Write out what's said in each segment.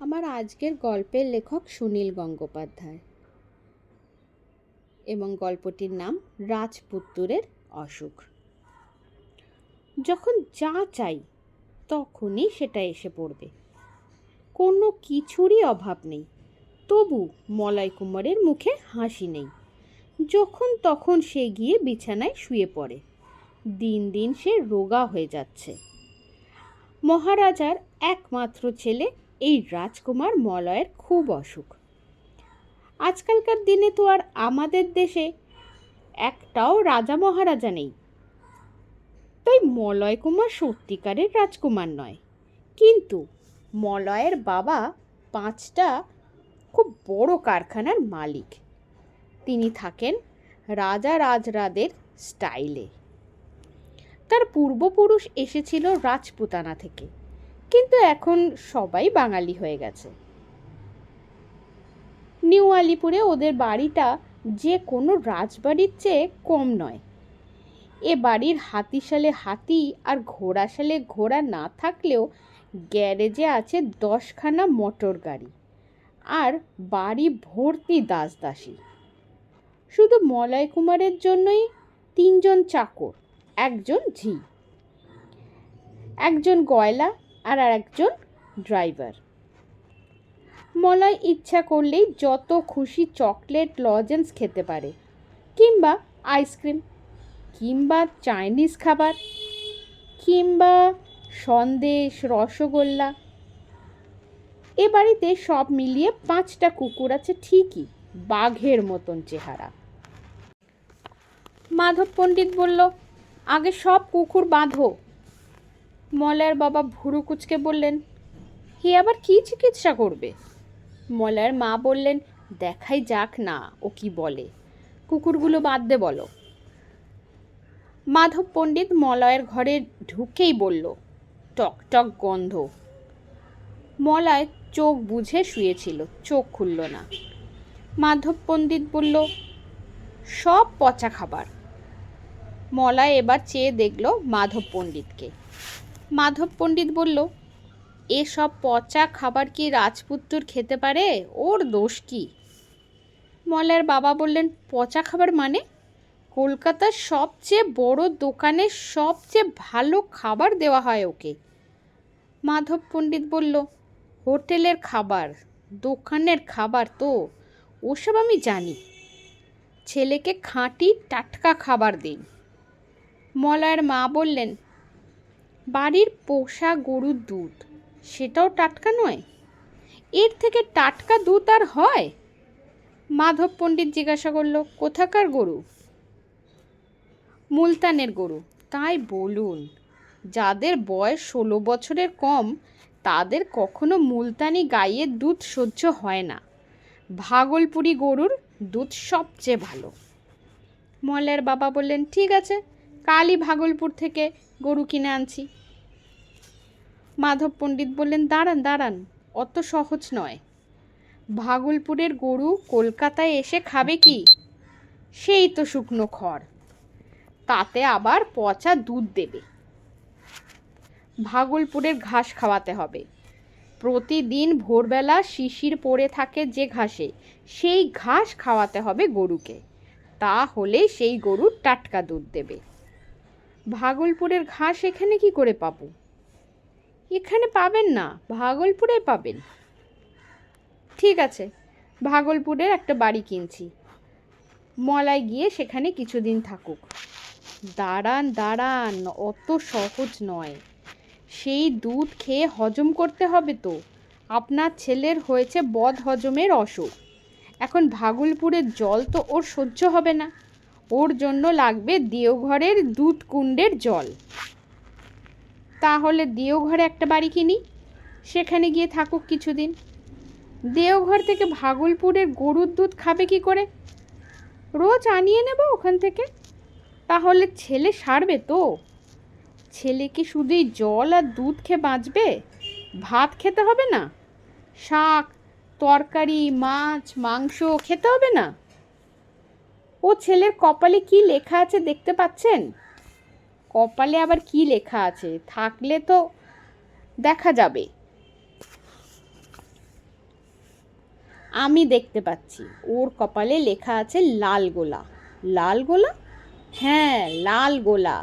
আমার আজকের গল্পের লেখক সুনীল গঙ্গোপাধ্যায় এবং গল্পটির নাম রাজপুত্তুরের অসুখ। যখন যা চাই, তখনই সেটা এসে পড়বে। কোনো কিছুরই অভাব নেই, তবু মলয় কুমারের মুখে হাসি নেই। যখন তখন সে গিয়ে বিছানায় শুয়ে পড়ে। দিন দিন সে রোগা হয়ে যাচ্ছে। মহারাজার একমাত্র ছেলে এই রাজকুমার মলয়ের খুব অসুখ। আজকালকার দিনে তো আর আমাদের দেশে একটাও রাজা মহারাজা নেই। তাই মলয় কুমার সত্যিকারের রাজকুমার নয়। কিন্তু মলয়ের বাবা পাঁচটা খুব বড় কারখানার মালিক। তিনি থাকেন রাজা রাজরাদের স্টাইলে। তার পূর্বপুরুষ এসেছিল রাজপুতানা থেকে। কিন্তু এখন সবাই বাঙালি হয়ে গেছে। নিউ আলিপুরে ওদের বাড়িটা যে কোনো রাজবাড়ির চেয়ে কম নয়। এ বাড়ির হাতিশালে হাতি আর ঘোড়াশালে ঘোড়া না থাকলেও গ্যারেজে আছে দশখানা মোটর গাড়ি আর বাড়ি ভর্তি দাস দাসী শুধু মলয় কুমারের জন্যই তিনজন চাকর, একজন ঝি, একজন গয়লা আর একজন ড্রাইভার। মলয় ইচ্ছা করলেই যত খুশি চকলেট, লজেন্স খেতে পারে, কিংবা আইসক্রিম, কিংবা চাইনিজ খাবার, কিংবা সন্দেশ, রসগোল্লা। এ বাড়িতে সব মিলিয়ে পাঁচটা কুকুর আছে ঠিকই, বাঘের মতন চেহারা। মাধব পণ্ডিত বলল, আগে সব কুকুর বাঁধো মলয়ের বাবা ভুরু কুচকে বললেন, হে আবার কি চিকিৎসা করবে? মলয়ের মা বললেন, দেখাই যাক না, ও কি বলে। কুকুরগুলো বাঁধতে বলো। মাধব পণ্ডিত মলয়ের ঘরে ঢুকেই বলল, টক টক গন্ধ। মলয় চোখ বুঝে শুয়েছিল, চোখ খুলল না। মাধব পণ্ডিত বলল, সব পচা খাবার। মলয় এবার চেয়ে দেখল মাধব পণ্ডিতকে। মাধব পণ্ডিত বলল, এসব পচা খাবার কি রাজপুত্তুর খেতে পারে? ওর দোষ কি? মলয়ের বাবা বললেন, পচা খাবার মানে? কলকাতার সবচেয়ে বড় দোকানে সবচেয়ে ভালো খাবার দেওয়া হয় ওকে। মাধব পণ্ডিত বলল, হোটেলের খাবার, দোকানের খাবার তো, ওসব আমি জানি। ছেলেকে খাঁটি টাটকা খাবার দিন। মলয়ের মা বললেন বাড়ির পোষা গরুর দুধ। সেটাও টাটকা নয়? এর থেকে টাটকা দুধ আর হয়? মাধব পণ্ডিত জিজ্ঞাসা করল, কোথাকার গরু? মুলতানের গরু। তাই বলুন, যাদের বয়স ষোলো বছরের কম, তাদের কখনো মুলতানি গাইয়ের দুধ সহ্য হয় না। ভাগলপুরি গরুর দুধ সবচেয়ে ভালো। মলের বাবা বললেন, ঠিক আছে কালই ভাগলপুর থেকে গরু কিনে আনছি। মাধব পণ্ডিত বললেন, দাঁড়ান দাঁড়ান, অত সহজ নয়। ভাগলপুরের গরু কলকাতায় এসে খাবে কি? সেই তো শুকনো খড়। তাতে আবার পচা দুধ দেবে। ভাগলপুরের ঘাস খাওয়াতে হবে। প্রতিদিন ভোরবেলা শিশির পড়ে থাকে যে ঘাসে, সেই ঘাস খাওয়াতে হবে গরুকে। তাহলে সেই গরু টাটকা দুধ দেবে। ভাগলপুরের ঘাস এখানে কি করে পাবো? এখানে পাবেন না, ভাগলপুরে পাবেন। ঠিক আছে, ভাগলপুরের একটা বাড়ি কিনছি। মলায় গিয়ে সেখানে কিছুদিন থাকুক। দাঁড়ান দাঁড়ান, অত সহজ নয়। সেই দুধ খেয়ে হজম করতে হবে তো। আপনার ছেলের হয়েছে বদ হজমের অসুখ। এখন ভাগলপুরের জল তো ওর সহ্য হবে না। ওর জন্য লাগবে দেওঘরের দুধ কুণ্ডের জল। তাহলে দেওঘরে একটা বাড়ি কিনি, সেখানে গিয়ে থাকুক কিছুদিন। দেওঘর থেকে ভাগলপুরের গরুর দুধ খাবে কি করে? রোজ আনিয়ে নেব ওখান থেকে? তাহলে ছেলে সারবে তো। ছেলে কি শুধুই জল আর দুধ খেয়ে বাঁচবে? ভাত খেতে হবে না? শাক, তরকারি, মাছ, মাংস খেতে হবে না? ও ছেলের কপালে কি লেখা আছে দেখতে পাচ্ছেন? কপালে আবার কি লেখা আছে? থাকলে তো দেখা যাবে। আমি দেখতে পাচ্ছি, ওর কপালে লেখা আছে লাল গোলা। লাল গোলা? হ্যাঁ লাল গোলা।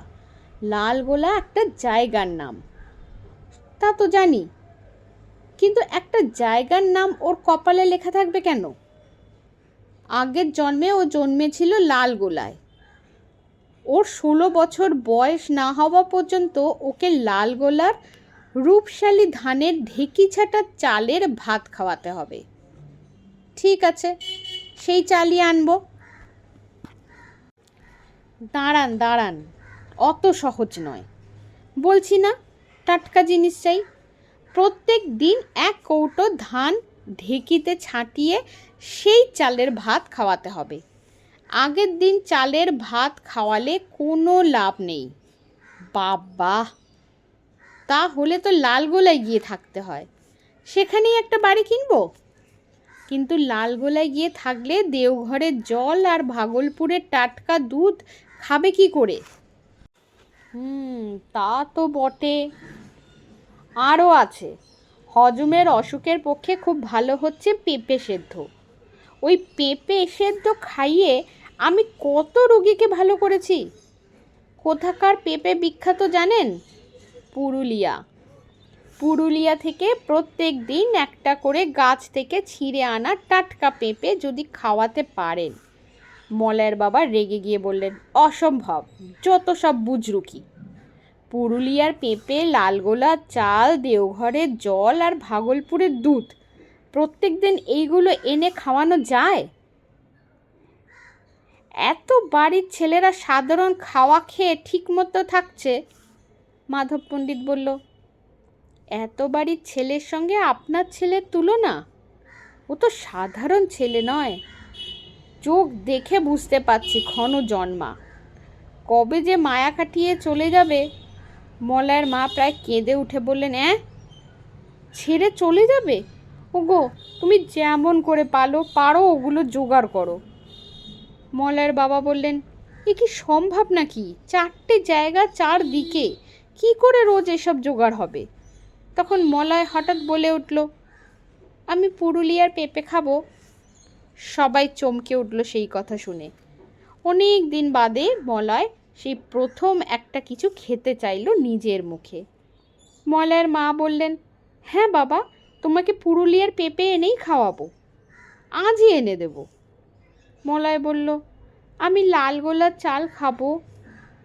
লাল গোলা একটা জায়গার নাম। তা তো জানি, কিন্তু একটা জায়গার নাম ওর কপালে লেখা থাকবে কেন? আগের জন্মে ও জন্মেছিল লাল গোলায়। ওর ষোলো বছর বয়স না হওয়া পর্যন্ত ওকে লাল গোলার রূপশালী ধানের ঢেকি ছাটা চালের ভাত খাওয়াতে হবে। ঠিক আছে, সেই চালই আনব। দাঁড়ান দাঁড়ান, অত সহজ নয়। বলছি না, টাটকা জিনিস চাই। প্রত্যেক দিন এক কৌটো ধান ঢেকিতে ছাঁটিয়ে সেই চালের ভাত খাওয়াতে হবে। আগের দিন চালের ভাত খাওয়ালে কোনো লাভ নেই। বাবা তাহলে তো লালগোলায় গিয়ে থাকতে হয়। সেখানেই একটা বাড়ি কিনবো? কিন্তু লালগোলায় গিয়ে থাকলে দেওঘরের জল আর ভাগলপুরের টাটকা দুধ খাবে কি করে? হুম, তা তো বটে। আরও আছে। হজমের অসুখের পক্ষে খুব ভালো হচ্ছে পেঁপে সেদ্ধ। ওই পেঁপে সেদ্ধ খাইয়ে আমি কত রুগীকে ভালো করেছি? কোথাকার পেঁপে বিখ্যাত জানেন? পুরুলিয়া। পুরুলিয়া থেকে প্রত্যেক দিন একটা করে গাছ থেকে ছিঁড়ে আনা টাটকা পেঁপে যদি খাওয়াতে পারেন। মলয়ের বাবা রেগে গিয়ে বললেন, অসম্ভব, যত সব বুজরুকি। পুরুলিয়ার পেঁপে লালগোলা চাল, দেওঘরের জল আর ভাগলপুরের দুধ। প্রত্যেক দিন এইগুলো এনে খাওয়ানো যায়? এত বাড়ির ছেলেরা সাধারণ খাওয়া খেয়ে ঠিকমতো থাকছে? মাধব পণ্ডিত বলল, এত বাড়ির ছেলের সঙ্গে আপনার ছেলের তুলনা? ও তো সাধারণ ছেলে নয়। চোখ দেখে বুঝতে পারছি ক্ষণ জন্মা। কবে যে মায়া কাটিয়ে চলে যাবে মলয়ের মা প্রায় কেঁদে উঠে বললেন, অ্যাঁ? ছেড়ে চলে যাবে? ওগো, তুমি যেমন করে পালো, পারো ওগুলো জোগাড় করো। মলয়ের বাবা বললেন, এ কি সম্ভব নাকি? চারটে জায়গা চার দিকে কি করে রোজ এসব জোগাড় হবে? তখন মলয় হঠাৎ বলে উঠল, আমি পুরুলিয়ার পেঁপে খাব। সবাই চমকে উঠল সেই কথা শুনে। অনেক দিন বাদে মলয় সেই প্রথম একটা কিছু খেতে চাইলো নিজের মুখে। মলয়ের মা বললেন হ্যাঁ বাবা, তোমাকে পুরুলিয়ার পেঁপে এনেই খাওয়াবো। আজই এনে দেব। মলয় বলল, আমি লাল গোলার চাল খাব।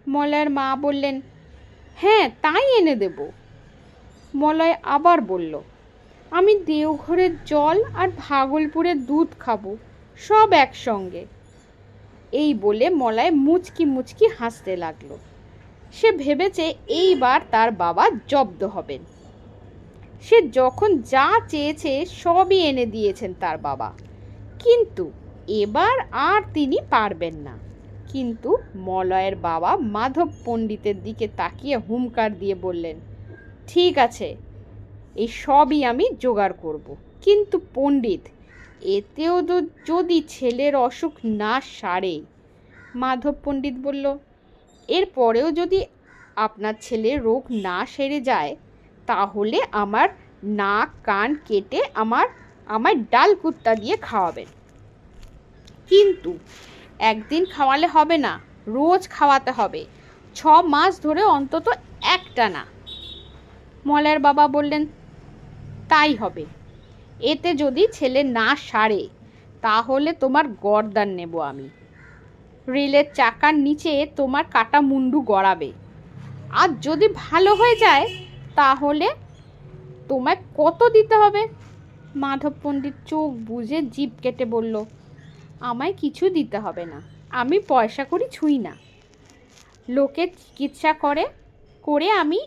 মলয়ের মা বললেন হ্যাঁ তাই এনে দেব। মলয় আবার বলল, আমি দেওঘরের জল আর ভাগলপুরের দুধ খাব, সব একসঙ্গে। এই বলে মলয় মুচকি মুচকি হাসতে লাগল। সে ভেবেছে এইবার তার বাবা জব্দ হবেন। সে যখন যা চেয়েছে সবই এনে দিয়েছেন তার বাবা। কিন্তু এবার আর তিনি পারবেন না। কিন্তু মলয়ের বাবা মাধব পণ্ডিতের দিকে তাকিয়ে হুমকার দিয়ে বললেন, ঠিক আছে, এই সবই আমি জোগাড় করব। কিন্তু পণ্ডিত এতেও তো যদি ছেলের অসুখ না সারে। মাধব পণ্ডিত বলল এরপরেও যদি আপনার ছেলের রোগ না সেরে যায়, তাহলে আমার নাক, কান কেটে আমার আমার ডাল কুত্তা দিয়ে খাওয়াবেন। কিন্তু একদিন খাওয়ালে হবে না, রোজ খাওয়াতে হবে। ছ মাস ধরে অন্তত একটা না মলের বাবা বললেন, তাই হবে। এতে যদি ছেলে না সারে, তাহলে তোমার গরদান নেব আমি। রেলের চাকার নিচে তোমার কাটা মুন্ডু গড়াবে। আর যদি ভালো হয়ে যায়, তাহলে তোমায় কত দিতে হবে? মাধব পণ্ডিত চোখ বুঝে জিভ কেটে বলল, আমায় কিছু দিতে হবে না, আমি পয়সা করি ছুঁই না। লোকে চিকিৎসা করে করে আমি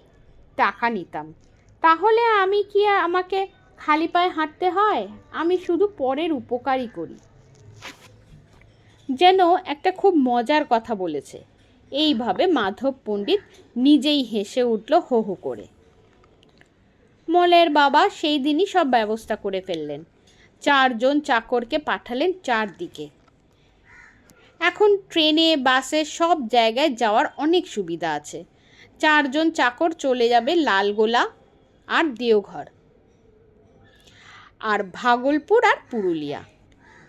টাকা নিতাম। তাহলে আমি কি আমাকে খালি পায়ে হাঁটতে হয়? আমি শুধু পরের উপকারই করি। যেন একটা খুব মজার কথা বলেছে। এইভাবে মাধব পণ্ডিত নিজেই হেসে উঠল হো হো করে। মলের বাবা সেই দিনই সব ব্যবস্থা করে ফেললেন। চারজন চাকরকে পাঠালেন চারদিকে। এখন ট্রেনে, বাসে সব জায়গায় যাওয়ার অনেক সুবিধা আছে। চারজন চাকর চলে যাবে লালগোলা আর দেওঘর। আর ভাগলপুর আর পুরুলিয়া।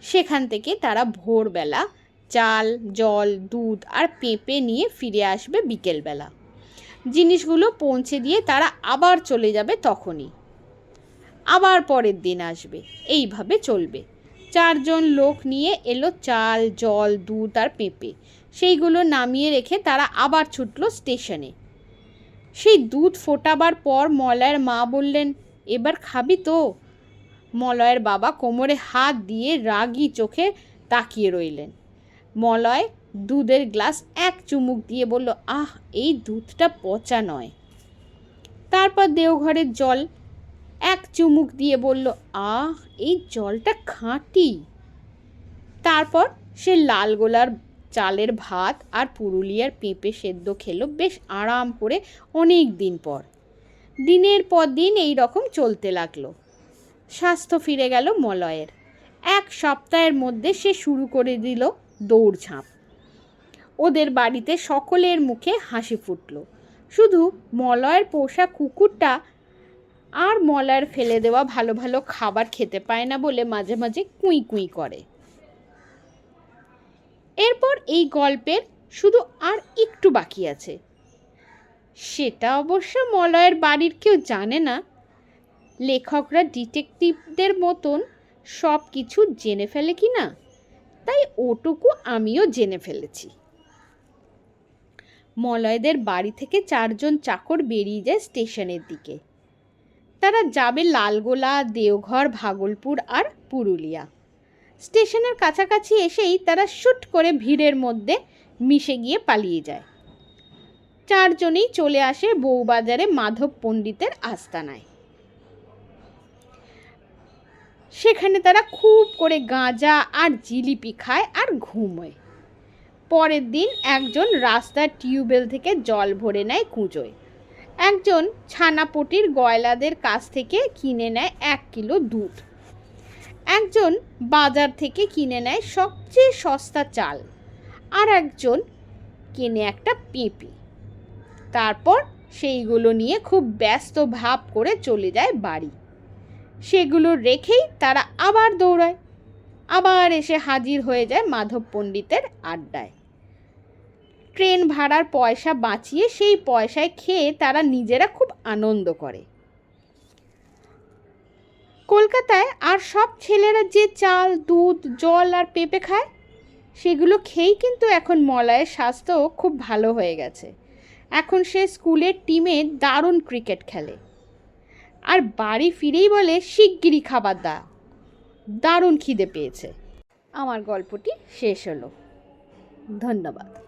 সেখান থেকে তারা ভোরবেলা চাল, জল, দুধ আর পেঁপে নিয়ে ফিরে আসবে বিকেলবেলা। জিনিসগুলো পৌঁছে দিয়ে তারা আবার চলে যাবে তখনই। আবার পরের দিন আসবে। এইভাবে চলবে। চারজন লোক নিয়ে এলো চাল, জল, দুধ আর পেঁপে। সেইগুলো নামিয়ে রেখে তারা আবার ছুটলো স্টেশনে। সেই দুধ ফোটাবার পর মলয়ের মা বললেন, এবার খাবি তো? মলয়ের বাবা কোমরে হাত দিয়ে রাগি চোখে তাকিয়ে রইলেন। মলয় দুধের গ্লাস এক চুমুক দিয়ে বলল, আহ, এই দুধটা পচা নয়। তারপর দেওঘরের জল এক চুমুক দিয়ে বলল, আহ, এই জলটা খাঁটি। তারপর সে লাল গোলার চালের ভাত আর পুরুলিয়ার পেঁপে সেদ্ধ খেলো বেশ আরাম করে অনেক দিন পর। দিনের পর দিন এই রকম চলতে লাগল। স্বাস্থ্য ফিরে গেল মলয়ের। এক সপ্তাহের মধ্যে সে শুরু করে দিল দৌড়ঝাঁপ ওদের বাড়িতে সকলের মুখে হাসি ফুটল। শুধু মলয়ের পোষা কুকুরটা আর মলয়ের ফেলে দেওয়া ভালো ভালো খাবার খেতে পায় না বলে মাঝে মাঝে কুঁই কুঁই করে। এরপর এই গল্পের শুধু আর একটু বাকি আছে। সেটা অবশ্য মলয়ের বাড়ির কেউ জানে না লেখকরা ডিটেকটিভদের মতন সব কিছু জেনে ফেলে কি না? তাই ওটুকু আমিও জেনে ফেলেছি। মলয়দের বাড়ি থেকে চারজন চাকর বেরিয়ে যায় স্টেশনের দিকে। তারা যাবে লালগোলা, দেওঘর, ভাগলপুর আর পুরুলিয়া। স্টেশনের কাছাকাছি এসেই তারা শুট করে ভিড়ের মধ্যে মিশে গিয়ে পালিয়ে যায়। চারজনেই চলে আসে বউবাজারে মাধব পণ্ডিতের আস্তানায়। সেখানে তারা খুব করে গাঁজা আর জিলিপি খায় আর ঘুমোয়। পরের দিন একজন রাস্তার টিউবওয়েল থেকে জল ভরে নেয় কুঁজোয়। একজন ছানাপটির গয়লাদের কাছ থেকে কিনে নেয় এক কিলো দুধ। একজন বাজার থেকে কিনে নেয় সবচেয়ে সস্তা চাল। আর একজন কেনে একটা পেঁপে। তারপর সেইগুলো নিয়ে খুব ব্যস্ত ভাব করে চলে যায় বাড়ি। সেগুলো রেখেই তারা আবার দৌড়ায়। আবার এসে হাজির হয়ে যায় মাধব পণ্ডিতের আড্ডায়। ট্রেন ভাড়ার পয়সা বাঁচিয়ে সেই পয়সায় খেয়ে তারা নিজেরা খুব আনন্দ করে। কলকাতায় আর সব ছেলেরা যে চাল, দুধ, জল আর পেঁপে খায়, সেগুলো খেয়েই কিন্তু এখন মলয়ের স্বাস্থ্য খুব ভালো হয়ে গেছে। এখন সে স্কুলের টিমে দারুণ ক্রিকেট খেলে। আর বাড়ি ফিরেই বলে, শিগগিরই খাবার দা। দারুণ খিদে পেয়েছে। আমার গল্পটি শেষ হলো। ধন্যবাদ।